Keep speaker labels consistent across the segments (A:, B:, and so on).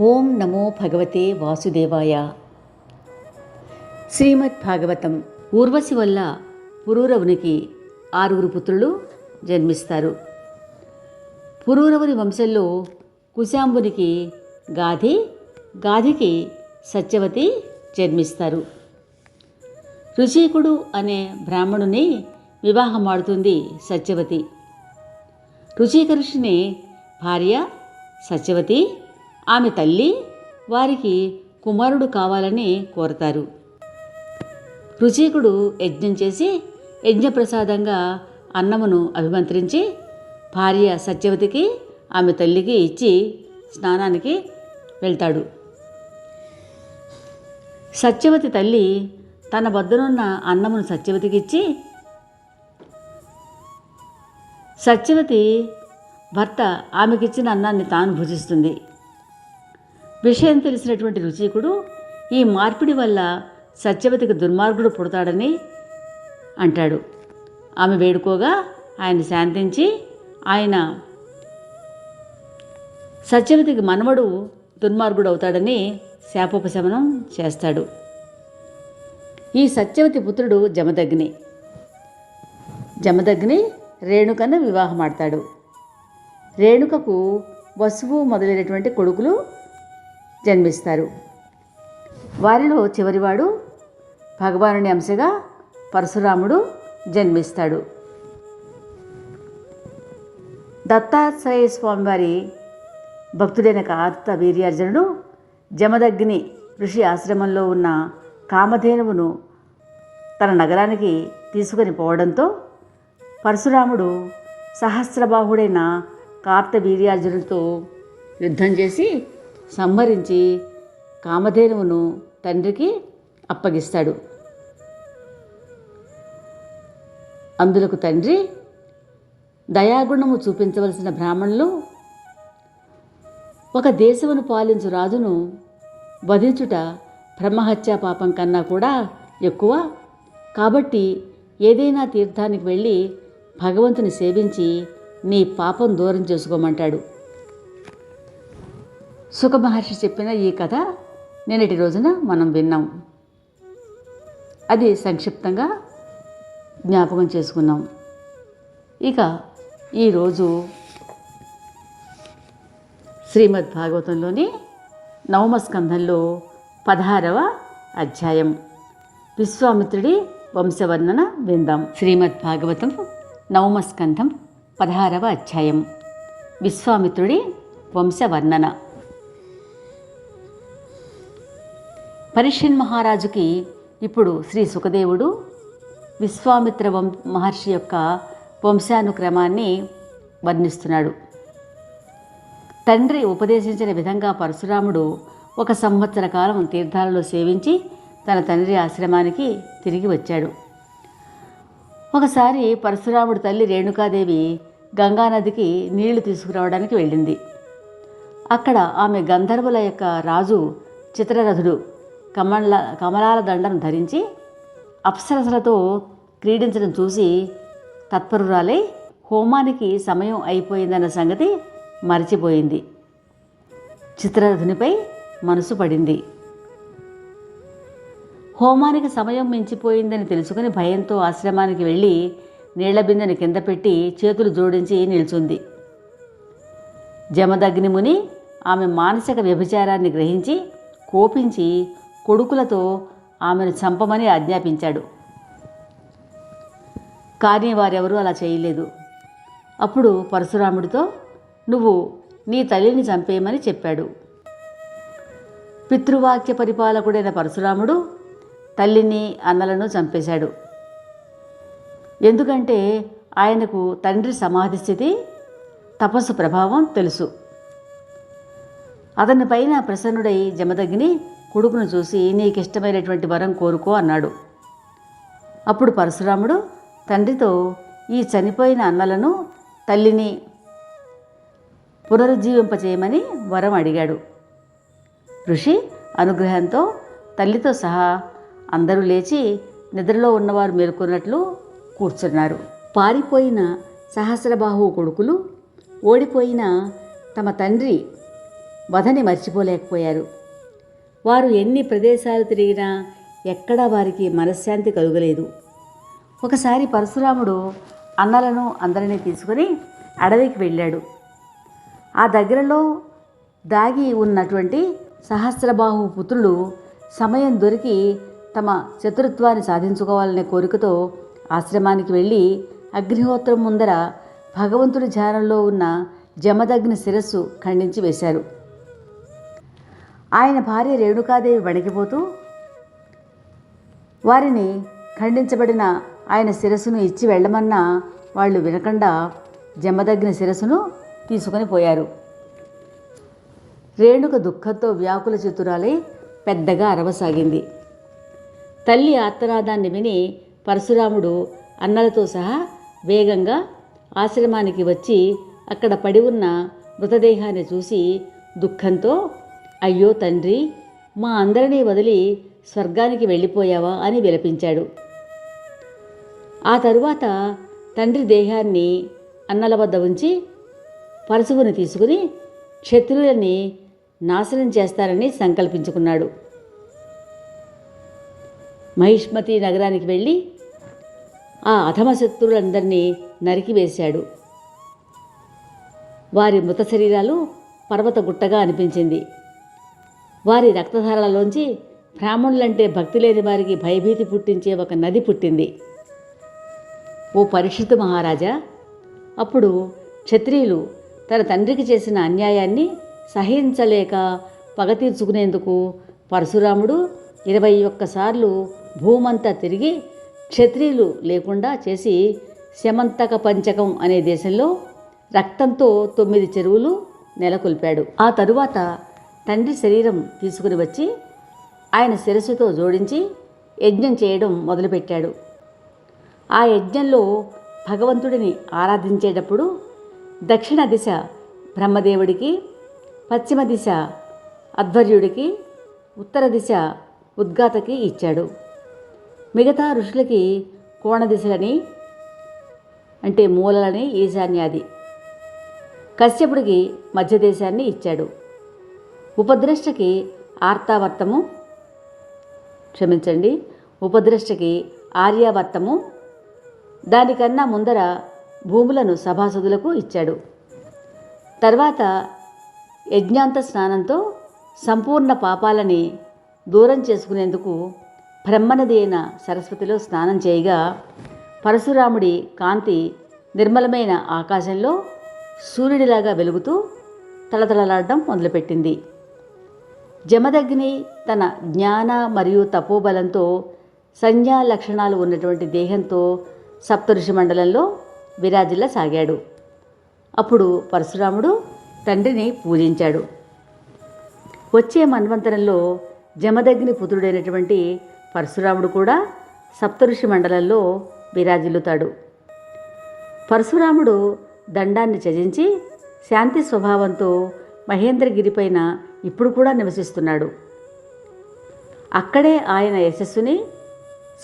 A: ఓం నమో భగవతే వాసుదేవాయ. శ్రీమద్ భాగవతం ఊర్వశి వల్ల పురూరవునికి ఆరుగురు పుత్రులు జన్మిస్తారు. పురూరవుని వంశంలో కుశాంబునికి గాధి గాధికి సత్యవతి జన్మిస్తారు. ఋషికుడు అనే బ్రాహ్మణుని వివాహమాడుతుంది సత్యవతి. ఋషికరుషిని భార్య సత్యవతి ఆమె తల్లి వారికి కుమారుడు కావాలని కోరతారు. రుచికుడు యజ్ఞం చేసి యజ్ఞప్రసాదంగా అన్నమును అభిమంత్రించి భార్య సత్యవతికి ఆమె తల్లికి ఇచ్చి స్నానానికి వెళ్తాడు. సత్యవతి తల్లి తన వద్దనున్న అన్నమును సత్యవతికి ఇచ్చి సత్యవతి భర్త ఆమెకిచ్చిన అన్నాన్ని తాను భుజిస్తుంది. విషయం తెలిసినటువంటి రుచికుడు ఈ మార్పిడి వల్ల సత్యవతికి దుర్మార్గుడు పుడతాడని అంటాడు. ఆమె వేడుకోగా ఆయన శాంతించి ఆయన సత్యవతికి మనవడు దుర్మార్గుడు అవుతాడని శాపోపశమనం చేస్తాడు. ఈ సత్యవతి పుత్రుడు జమదగ్ని. జమదగ్ని రేణుకను వివాహమాడతాడు రేణుకకు వసువు మొదలైనటువంటి కొడుకులు జన్మిస్తారు. వారిలో చివరివాడు భగవానుని అంశగా పరశురాముడు జన్మిస్తాడు. దత్తాత్రేయ స్వామివారి భక్తుడైన కార్త వీర్యార్జునుడు జమదగ్ని ఋషి ఆశ్రమంలో ఉన్న కామధేనువును తన నగరానికి తీసుకొని పోవడంతో పరశురాముడు సహస్రబాహుడైన కార్త వీర్యార్జునుడితో యుద్ధం చేసి సంహరించి కామధేనువును తండ్రికి అప్పగిస్తాడు. అందులకు తండ్రి దయాగుణము చూపించవలసిన బ్రాహ్మణులు ఒక దేశమును పాలించు రాజును వధించుట బ్రహ్మహత్యా పాపం కన్నా కూడా ఎక్కువ. కాబట్టి ఏదైనా తీర్థానికి వెళ్ళి భగవంతుని సేవించి నీ పాపం దూరం చేసుకోమంటాడు. సుఖమహర్షి చెప్పిన ఈ కథ నిన్నటి రోజున మనం విన్నాం. అది సంక్షిప్తంగా జ్ఞాపకం చేసుకున్నాం ఇక ఈరోజు శ్రీమద్ భాగవతంలోని నవమ స్కంధంలో పదహారవ అధ్యాయం. విశ్వామిత్రుడి వంశవర్ణన విందాం. శ్రీమద్ భాగవతం నవమ స్కంధం పదహారవ అధ్యాయం. విశ్వామిత్రుడి వంశవర్ణన. పరీక్షన్ మహారాజుకి ఇప్పుడు శ్రీ సుఖదేవుడు విశ్వామిత్ర వం మహర్షి యొక్క వంశానుక్రమాన్ని వర్ణిస్తున్నాడు. తండ్రి ఉపదేశించిన విధంగా పరశురాముడు ఒక సంవత్సర కాలం తీర్థాలలో సేవించి తన తండ్రి ఆశ్రమానికి తిరిగి వచ్చాడు. ఒకసారి పరశురాముడు తల్లి రేణుకాదేవి గంగానదికి నీళ్ళు తీసుకురావడానికి వెళ్ళింది. అక్కడ ఆమె గంధర్వుల యొక్క రాజు చిత్రరథుడు కమల కమలాల దండను ధరించి అప్సరసలతో క్రీడించడం చూసి తత్పరురాలై హోమానికి సమయం అయిపోయిందన్న సంగతి మరచిపోయింది. చిత్రరథునిపై మనసు పడింది. హోమానికి సమయం మించిపోయిందని తెలుసుకుని భయంతో ఆశ్రమానికి వెళ్ళి నీళ్ళ బిందెను కింద పెట్టి చేతులు జోడించి నిల్చుంది. జమదగ్ని ముని ఆమె మానసిక వ్యభిచారాన్ని గ్రహించి కోపించి కొడుకులతో ఆమెను చంపమని ఆజ్ఞాపించాడు. కానీ వారెవరూ అలా చేయలేదు. అప్పుడు పరశురాముడితో నువ్వు నీ తల్లిని చంపేయమని చెప్పాడు. పితృవాక్య పరిపాలకుడైన పరశురాముడు తల్లిని అన్నలను చంపేశాడు. ఎందుకంటే ఆయనకు తండ్రి సమాధి స్థితి తపస్సు ప్రభావం తెలుసు. అతనిపైన ప్రసన్నుడై జమదగ్ని కొడుకును చూసి నీకు ఇష్టమైనటువంటి వరం కోరుకో అన్నాడు. అప్పుడు పరశురాముడు తండ్రితో ఈ చనిపోయిన అన్నలను తల్లిని పునరుజ్జీవింపచేయమని వరం అడిగాడు. ఋషి అనుగ్రహంతో తల్లితో సహా అందరూ లేచి నిద్రలో ఉన్నవారు మేల్కొన్నట్లు కూర్చున్నారు. పారిపోయిన సహస్రబాహు కొడుకులు ఓడిపోయిన తమ తండ్రి వధని మర్చిపోలేకపోయారు. వారు ఎన్ని ప్రదేశాలు తిరిగినా ఎక్కడా వారికి మనశ్శాంతి కలుగలేదు. ఒకసారి పరశురాముడు అన్నలను అందరినీ తీసుకొని అడవికి వెళ్ళాడు. ఆ దగ్గరలో దాగి ఉన్నటువంటి సహస్రబాహు పుత్రులు సమయం దొరికి తమ చతురత్వాన్ని సాధించుకోవాలనే కోరికతో ఆశ్రమానికి వెళ్ళి అగ్నిహోత్రం ముందర భగవంతుడి ధ్యానంలో ఉన్న జమదగ్ని శిరస్సు ఖండించి వేశారు. ఆయన భార్య రేణుకాదేవి వణికిపోతూ వారిని ఖండించబడిన ఆయన శిరస్సును ఇచ్చి వెళ్ళమన్నా వాళ్ళు వినకుండా జమదగ్ని శిరస్సును తీసుకొని పోయారు. రేణుక దుఃఖంతో వ్యాకుల చతురాలై పెద్దగా అరవసాగింది. తల్లి ఆర్తనాదాన్ని విని పరశురాముడు అన్నలతో సహా వేగంగా ఆశ్రమానికి వచ్చి అక్కడ పడి ఉన్న మృతదేహాన్ని చూసి దుఃఖంతో అయ్యో తండ్రి మా అందరినీ వదిలి స్వర్గానికి వెళ్ళిపోయావా అని విలపించాడు. ఆ తరువాత తండ్రి దేహాన్ని అన్నల వద్ద ఉంచి పరశువుని తీసుకుని శత్రువులని నాశనం చేస్తారని సంకల్పించుకున్నాడు. మహిష్మతి నగరానికి వెళ్ళి ఆ అధమ శత్రువులందరినీ నరికివేశాడు వారి మృత శరీరాలు పర్వత గుట్టగా అనిపించింది. వారి రక్తధారలలోంచి బ్రాహ్మణులంటే భక్తి లేని వారికి భయభీతి పుట్టించే ఒక నది పుట్టింది. ఓ పరిశుద్ధ మహారాజా అప్పుడు క్షత్రియులు తన తండ్రికి చేసిన అన్యాయాన్ని సహించలేక పగ తీర్చుకునేందుకు పరశురాముడు ఇరవై ఒక్కసార్లు భూమంతా తిరిగి క్షత్రియులు లేకుండా చేసి శమంతక పంచకం అనే దేశంలో రక్తంతో తొమ్మిది చెరువులు నెలకొల్పాడు. ఆ తరువాత తండ్రి శరీరం తీసుకుని వచ్చి ఆయన శిరస్సుతో జోడించి యజ్ఞం చేయడం మొదలుపెట్టాడు. ఆ యజ్ఞంలో భగవంతుడిని ఆరాధించేటప్పుడు దక్షిణ దిశ బ్రహ్మదేవుడికి పశ్చిమ దిశ అధ్వర్యుడికి ఉత్తర దిశ ఉద్గాతకి ఇచ్చాడు. మిగతా ఋషులకి కోణ దిశలని అంటే మూలలని ఈశాన్యాది. కశ్యపుడికి మధ్యదేశాన్ని ఇచ్చాడు. ఉపద్రష్టకి ఆర్తావర్తము క్షమించండి ఉపద్రష్టకి ఆర్యావర్తము దానికన్నా ముందర భూములను సభాసదులకు ఇచ్చాడు. తర్వాత యజ్ఞాంత స్నానంతో సంపూర్ణ పాపాలని దూరం చేసుకునేందుకు బ్రహ్మనది అయిన సరస్వతిలో స్నానం చేయగా పరశురాముడి కాంతి నిర్మలమైన ఆకాశంలో సూర్యుడిలాగా వెలుగుతూ తళతళలాడడం మొదలుపెట్టింది. జమదగ్ని తన జ్ఞాన మరియు తపోబలంతో సంజ్ఞా లక్షణాలు ఉన్నటువంటి దేహంతో సప్తఋషి మండలంలో విరాజిల్లా సాగాడు. అప్పుడు పరశురాముడు తండ్రిని పూజించాడు. వచ్చే మన్వంతరంలో జమదగ్ని పుత్రుడైనటువంటి పరశురాముడు కూడా సప్తఋషి మండలంలో విరాజిల్లుతాడు. పరశురాముడు దండాన్ని త్యజించి శాంతి స్వభావంతో మహేంద్రగిరిపైన ఇప్పుడు కూడా నివసిస్తున్నాడు. అక్కడే ఆయన యశస్సుని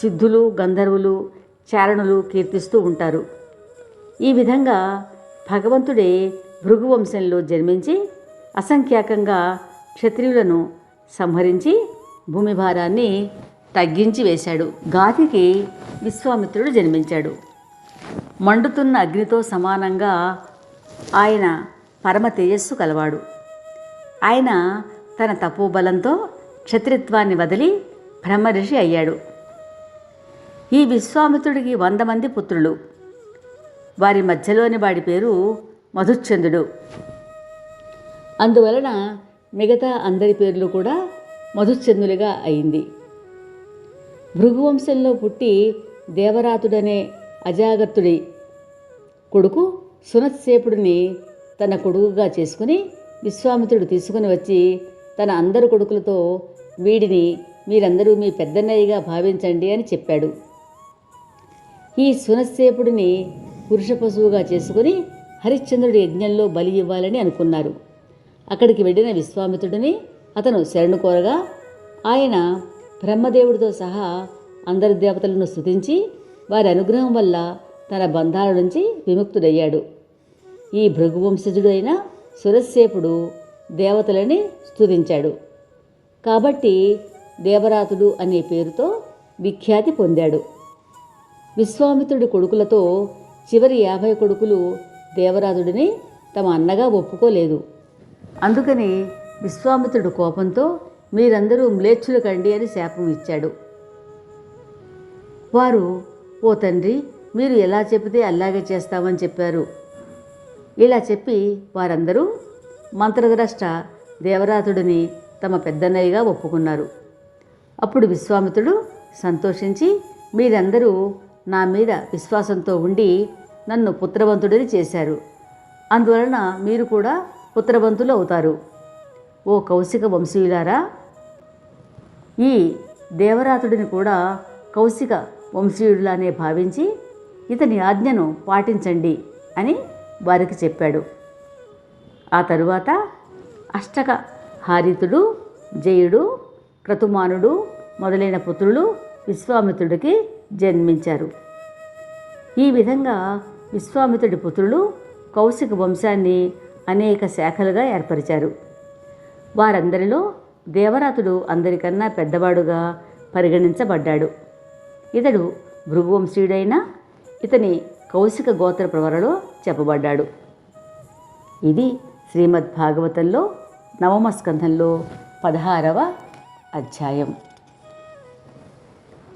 A: సిద్ధులు గంధర్వులు చారణులు కీర్తిస్తూ ఉంటారు. ఈ విధంగా భగవంతుడే భృగువంశంలో జన్మించి అసంఖ్యాకంగా క్షత్రియులను సంహరించి భూమి భారాన్ని తగ్గించి వేశాడు. గాతికి విశ్వామిత్రుడు జన్మించాడు. మండుతున్న అగ్నితో సమానంగా ఆయన పరమ తేజస్సు కలవాడు. ఆయన తన తపోబలంతో క్షత్రిత్వాన్ని వదిలి బ్రహ్మర్షి అయ్యాడు. ఈ విశ్వామిత్రుడికి వంద మంది పుత్రులు. వారి మధ్యలోని వాడి పేరు మధుచంద్రుడు. అందువలన మిగతా అందరి పేర్లు కూడా మధుచంద్రులుగా అయింది. భృగువంశంలో పుట్టి దేవరాతుడనే అజాగ్రత్తుడి కొడుకు సునత్సేపుడిని తన కొడుకుగా చేసుకుని విశ్వామిత్రుడు తీసుకుని వచ్చి తన అందరు కొడుకులతో వీడిని మీరందరూ మీ పెద్దన్నయ్యగా భావించండి అని చెప్పాడు. ఈ సునశ్చేపుడిని పురుష పశువుగా చేసుకుని హరిశ్చంద్రుడి యజ్ఞంలో బలి ఇవ్వాలని అనుకున్నారు. అక్కడికి వెళ్ళిన విశ్వామిత్రుడిని అతను శరణు కోరగా ఆయన బ్రహ్మదేవుడితో సహా అందరి దేవతలను స్థుతించి వారి అనుగ్రహం వల్ల తన బంధాల నుంచి విముక్తుడయ్యాడు. ఈ భృగువంశజుడైన సురస్సేపుడు దేవతలని స్తుతించాడు. కాబట్టి దేవరాతుడు అనే పేరుతో విఖ్యాతి పొందాడు. విశ్వామిత్రుడి కొడుకులతో చివరి యాభై కొడుకులు దేవరాతుడిని తమ అన్నగా ఒప్పుకోలేదు. అందుకని విశ్వామిత్రుడు కోపంతో మీరందరూ మ్లేచ్చులు కండి అని శాపం ఇచ్చాడు. వారు ఓ తండ్రి మీరు ఎలా చెబితే అలాగే చేస్తామని చెప్పారు. ఇలా చెప్పి వారందరూ మంత్రద్రష్ట దేవరాతుడిని తమ పెద్దన్నయ్యగా ఒప్పుకున్నారు. అప్పుడు విశ్వామిత్రుడు సంతోషించి మీరందరూ నా మీద విశ్వాసంతో ఉండి నన్ను పుత్రవంతుడిని చేశారు. అందువలన మీరు కూడా పుత్రవంతులు అవుతారు. ఓ కౌశిక వంశీయులారా ఈ దేవరాతుడిని కూడా కౌశిక వంశీయుడిలానే భావించి ఇతని ఆజ్ఞను పాటించండి అని వారికి చెప్పాడు. ఆ తరువాత అష్టక హారితుడు జయుడు క్రతుమానుడు మొదలైన పుత్రులు విశ్వామిత్రుడికి జన్మించారు. ఈ విధంగా విశ్వామిత్రుడి పుత్రులు కౌశిక వంశాన్ని అనేక శాఖలుగా ఏర్పరిచారు. వారందరిలో దేవరాతుడు అందరికన్నా పెద్దవాడుగా పరిగణించబడ్డాడు. ఇతడు భృగువంశీయుడైన ఇతని కౌశిక గోత్ర ప్రవరలో చెప్పబడ్డాడు. ఇది శ్రీమద్ భాగవతంలో నవమ స్కంధంలో పదహారవ అధ్యాయం.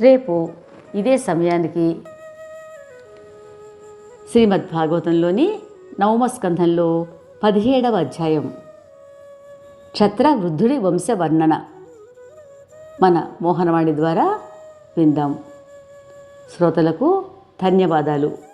A: రేపు ఇదే సమయానికి శ్రీమద్ భాగవతంలోని నవమ స్కంధంలో పదిహేడవ అధ్యాయం. క్షత్ర వృద్ధుడి వంశ వర్ణన మన మోహనవాణి ద్వారా విందాం. శ్రోతలకు ధన్యవాదాలు.